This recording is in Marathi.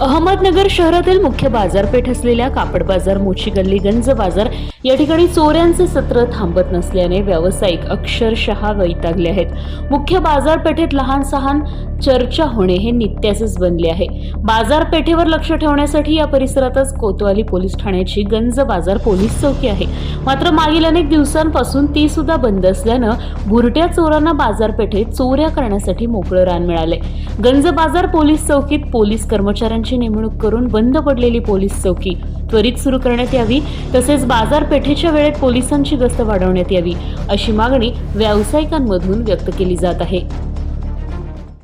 अहमदनगर शहरातील मुख्य बाजारपेठ असलेल्या कापड बाजार मोची गल्ली गंज बाजार या ठिकाणी चोऱ्यांचे सत्र थांबत नसल्याने व्यावसायिक अक्षरशः वैतागले आहेत. मुख्य बाजारपेठेत लहान सहान चर्चा होणे हे नित्याचेच बनले आहे. बाजारपेठेवर लक्ष ठेवण्यासाठी या परिसरातच कोतवाली पोलीस ठाण्याची गंज बाजार पोलीस चौकी आहे. मात्र मागील अनेक दिवसांपासून ती सुद्धा बंद असल्यानं बुरट्या चोरांना बाजारपेठेत चोऱ्या करण्यासाठी मोकळं रान मिळाले गंज बाजार पोलीस चौकीत पोलीस कर्मचाऱ्यांची नेमणूक करून बंद पडलेली पोलीस चौकी. त्वरित सुरू करण्यात यावी तसेच बाजारपेठेच्या वेळेत पोलिसांची गस्त वाढवण्यात यावी अशी मागणी व्यावसायिकांमधून व्यक्त केली जात आहे.